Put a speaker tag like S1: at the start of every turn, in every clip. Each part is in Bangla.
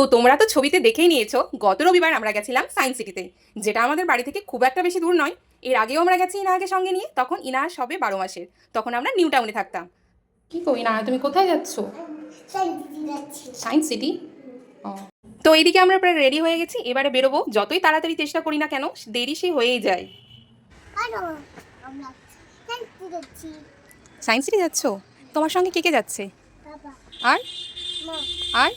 S1: তো তোমরা তো ছবিতে দেখেই নিয়েছো গত রবিবার আমরা গেছিলাম সায়েন্স সিটিতে যেটা আমাদের বাড়ি থেকে খুব একটা বেশি দূর নয়। এর আগেও আমরা গেছি ইনাকে সঙ্গে নিয়ে তখন ইনা সবে বারো মাসের তখন আমরা নিউ টাউনে থাকতাম। কি কো ইনা তুমি কোথায় যাচ্ছ? Science city? তো এইদিকে আমরা প্রায় রেডি হয়ে গেছি এবারে বেরোবো যতই তাড়াতাড়ি চেষ্টা করি না কেন দেরি সে হয়েই যায়। সায়েন্স সিটি যাচ্ছ? তোমার সঙ্গে কে কে যাচ্ছে? আর? আর?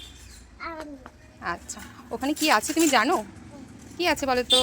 S1: আচ্ছা ওখানে কি আছে তুমি জানো? কি আছে বলো তো?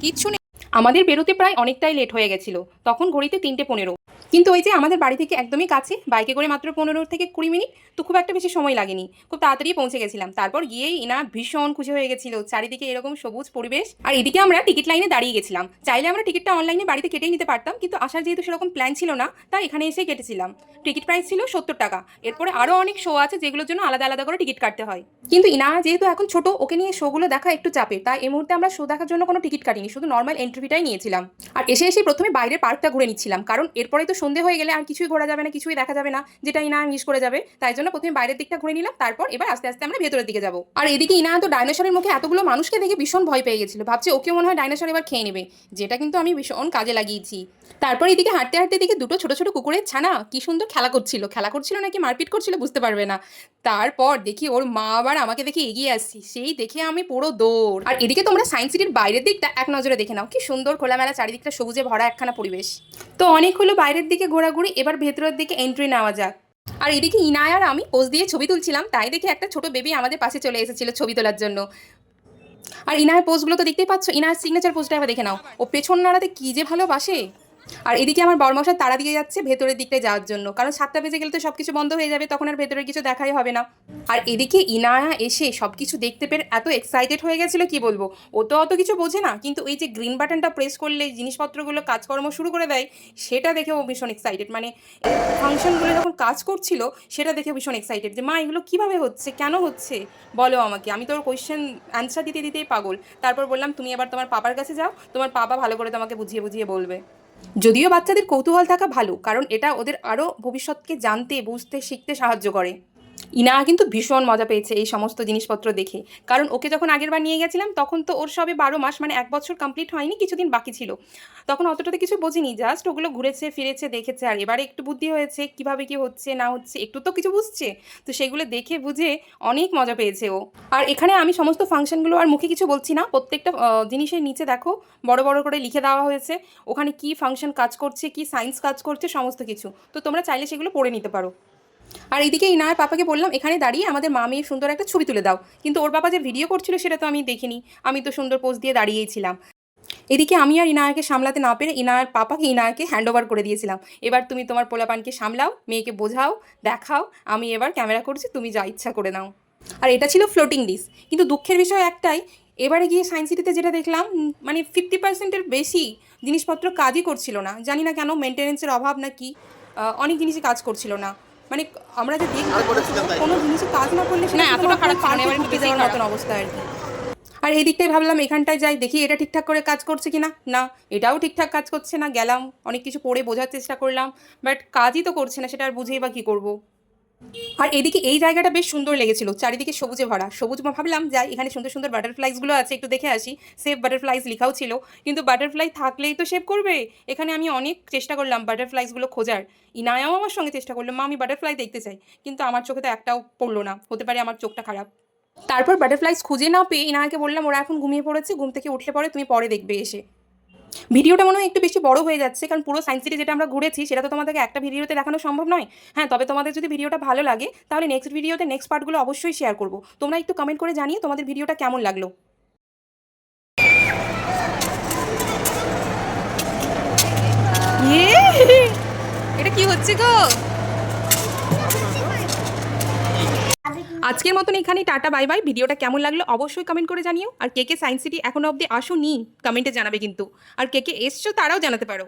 S1: কিচ্ছু নেই। আমাদের বেরোতে প্রায় অনেকটাই লেট হয়ে গেছিল। তখন ঘড়িতে তিনটে পনেরো। কিন্তু ওই যে আমাদের বাড়ি থেকে একদমই কাছে, বাইকে করে মাত্র পনেরো থেকে কুড়ি মিনিট, তো খুব একটা বেশি সময় লাগেনি। খুব তাড়াতাড়ি পৌঁছে গেছিলাম। তারপর গিয়েই ইনা ভীষণ খুশি হয়ে গেছিল। চারিদিকে এরকম সবুজ পরিবেশ। আর এদিকে আমরা টিকিট লাইনে দাঁড়িয়ে গেছিলাম। চাইলে আমরা টিকিটটা অনলাইনে বাড়িতে কেটেই নিতে পারতাম, কিন্তু আসার যেহেতু সেরকম প্ল্যান ছিল না, তাই এখানে এসে কেটেছিলাম। টিকিট প্রাইস ছিল সত্তর টাকা। এরপরে আরও অনেক শো আছে যেগুলোর জন্য আলাদা আলাদা করে টিকিট কাটতে হয়। কিন্তু ইনা যেহেতু এখন ছোট, ওকে নিয়ে শোগুলো দেখা একটু চাপে তাই এই মুহূর্তে আমরা শো দেখার জন্য কোনো টিকিট কাটিনি। শুধু নর্মাল এন্ট্রি ফিটাই নিয়েছিলাম। আর এসে এসে প্রথমে বাইরের পার্কটা ঘুরে নিচ্ছিলাম। কারণ এরপরে তো সন্ধে হয়ে গেলে আর কিছুই ঘোরা যাবে না, কিছুই দেখা যাবে না যেটা ইনা মিস করে যাবে। তাই জন্য প্রথমে বাইরের দিকটা ঘুরে নিলাম, তারপর এবার আস্তে আস্তে আমরা ভেতরের দিকে যাব। আর এদিকে ইনা তো ডাইনোসরের মুখে এতগুলো মানুষকে দেখে ভীষণ ভয় পেয়ে গেছিল। ভাবছে ওকে মনে হয় ডাইনোসর এবার খেয়ে নেবে, যেটা কিন্তু আমি ভীষণ কাজে লাগিয়েছি। তারপর এদিকে হাঁটতে হাঁটতে দিকে দুটো ছোট ছোট কুকুরের ছানা কি সুন্দর খেলা করছিল। খেলা করছিল নাকি মারপিট করছিল বুঝতে পারবে না। তারপর দেখি ওর মা আবার আমাকে দেখে এগিয়ে আসছি। সেই দেখে আমি পুরো দৌড়। আর এদিকে তোমরা সায়েন্স সিটির বাইরের দিকটা এক নজরে দেখে নাও। কি সুন্দর খোলামেলা চারিদিকটা সবুজে ভরা একখানা পরিবেশ। তো অনেক হলো বাইরের দিকে ঘোরাঘুরি, এবার ভেতরের দিকে এন্ট্রি নেওয়া যাক। আর এদিকে ইনায় আর আমি পোজ দিয়ে ছবি তুলছিলাম, তাই দেখে একটা ছোট বেবি আমাদের পাশে চলে এসেছিল ছবি তোলার জন্য। আর ইনায়ের পোজগুলো তো দেখতেই পাচ্ছ, ইনায়ের সিগনেচার পোজটা এবার দেখে নাও। ও পেছন নাড়াতে কী যে ভালোবাসে। আর এদিকে আমার বরমশার তাড়া দিয়ে যাচ্ছে ভেতরের দিকটায় যাওয়ার জন্য। কারণ সাতটা বেজে গেলে তো সব কিছু বন্ধ হয়ে যাবে, তখন আর ভেতরের কিছু দেখাই হবে না। আর এদিকে ইনায়া এসে সব কিছু দেখতে পেরে এত এক্সাইটেড হয়ে গেছিল, কি বলব? ও তো অত কিছু বোঝে না, কিন্তু এই যে গ্রিন বাটনটা প্রেস করলে জিনিসপত্রগুলো কাজকর্ম শুরু করে দেয়, সেটা দেখে ও ভীষণ এক্সাইটেড মানে ফাংশনগুলো যখন কাজ করছিল, সেটা দেখে ভীষণ এক্সাইটেড যে, মা, এগুলো কীভাবে হচ্ছে? কেন হচ্ছে? বলো আমাকে, আমি তোর কোয়েশ্চেন অ্যান্সার দিতে দিতেই পাগল। তারপর বললাম, তুমি এবার তোমার পাপার কাছে যাও, তোমার পাপা ভালো করে তোমাকে বুঝিয়ে বুঝিয়ে বলবে। যদিও বাচ্চাদের কৌতূহল থাকা ভালো, কারণ এটা ওদের আরও ভবিষ্যৎকে জানতে, বুঝতে, শিখতে সাহায্য করে। ইনা কিন্তু ভীষণ মজা পেয়েছে এই সমস্ত জিনিসপত্র দেখে। কারণ ওকে যখন আগের বার নিয়ে গেছিলাম, তখন তো ওর সবে বারো মাস মানে এক বছর কমপ্লিট হয়নি, কিছুদিন বাকি ছিল। তখন অতটাতে কিছু বোঝেনি জাস্ট ওগুলো ঘুরেছে, ফিরেছে, দেখেছে, আর এবারে একটু বুদ্ধি হয়েছে, কীভাবে কি হচ্ছে, না হচ্ছে, একটু তো কিছু বুঝছে। তো সেগুলো দেখে বুঝে অনেক মজা পেয়েছে ও। আর এখানে আমি সমস্ত ফাংশনগুলো আর মুখে কিছু বলছি না, প্রত্যেকটা জিনিসের নিচে দেখো, বড় বড় করে লিখে দেওয়া হয়েছে। ওখানে কি ফাংশন কাজ করছে, কি সায়েন্স কাজ করছে, সমস্ত কিছু। তো তোমরা চাইলে সেগুলো পড়ে নিতে পারো। আর এদিকে এই ইনায়ের পাপাকে বললাম, এখানে দাঁড়িয়ে আমাদের মা মেয়ের সুন্দর একটা ছবি তুলে দাও। কিন্তু ওর বাবা যে ভিডিও করছিল সেটা তো আমি দেখিনি। আমি তো সুন্দর পোজ দিয়ে দাঁড়িয়েই ছিলাম। এদিকে আমি আর ইনায়াকে সামলাতে না পেরে ইনায়ার পাপাকে ইনায়াকে হ্যান্ড ওভার করে দিয়েছিলাম। এবার তুমি তোমার পোলাপানকে সামলাও, মেয়েকে বোঝাও, দেখাও, আমি এবার ক্যামেরা করছি, তুমি যা ইচ্ছা করে নাও। আর এটা ছিল ফ্লোটিং ডিস কিন্তু দুঃখের বিষয় একটাই, এবারে গিয়ে সায়েন্স সিটিতে যেটা দেখলাম মানে ফিফটি পার্সেন্টের বেশি জিনিসপত্র কাজই করছিল না। জানি না কেন মেনটেনেন্সের অভাব না কি অনেক জিনিসই কাজ করছিল না। মানে আমরা যে কোনো জিনিসে কাজ না করলে সেটা
S2: এতটা খারাপ ছিল না।
S1: মতন অবস্থা আর কি। আর এই দিকটাই ভাবলাম এখানটায় যাই দেখি এটা ঠিকঠাক করে কাজ করছে কি না না এটাও ঠিকঠাক কাজ করছে না গেলাম অনেক কিছু পড়ে বোঝার চেষ্টা করলাম বাট কাজই তো করছে না সেটা আর বুঝেই বা কী করব? আর এদিকে এই জায়গাটা বেশ সুন্দর লেগেছিল, চারিদিকে সবুজে ভরা। সবুজ ভাবলাম, যাই, এখানে সুন্দর সুন্দর বাটারফ্লাইজগুলো আছে, একটু দেখে আসি। সেভ বাটারফ্লাইজ লেখাও ছিল, কিন্তু বাটারফ্লাই থাকলেই তো সেভ করবে। এখানে আমি অনেক চেষ্টা করলাম বাটারফ্লাইজগুলো খোঁজার। ইনায়াও আমার সঙ্গে চেষ্টা করল, মা, আমি বাটারফ্লাই দেখতে চাই। কিন্তু আমার চোখে তো একটাও পড়ল না, হতে পারে আমার চোখটা খারাপ। তারপর বাটারফ্লাইজ খুঁজে না পেয়ে ইনায়াকে বললাম, ওরা এখন ঘুমিয়ে পড়েছে, ঘুম থেকে উঠলে পরে তুমি পরে দেখবে এসে। ভিডিওটা মনে হয় একটু বেশি বড় হয়ে যাচ্ছে, কারণ পুরো সায়েন্স সিটি যেটা আমরা ঘুরেছি, সেটা তো তোমাদেরকে একটা ভিডিওতে দেখানো সম্ভব নয়। হ্যাঁ তবে তোমাদের যদি ভিডিওটা ভালো লাগে, তাহলে নেক্সট ভিডিওতে নেক্সট পার্টগুলো অবশ্যই শেয়ার করব। তোমরা একটু কমেন্ট করে জানিয়ে তোমাদের ভিডিওটা কেমন লাগল। ইয়ে! এটা কি হচ্ছে গো? আজকের মতন এখানে টাটা, বাই বাই। ভিডিওটা কেমন লাগল অবশ্যই কমেন্ট করে জানিও। আর কে কে সায়েন্স সিটি এখনও অবধি আসো নি কমেন্টে জানাবে কিন্তু। আর কে কে এসছো তারাও জানাতে পারো।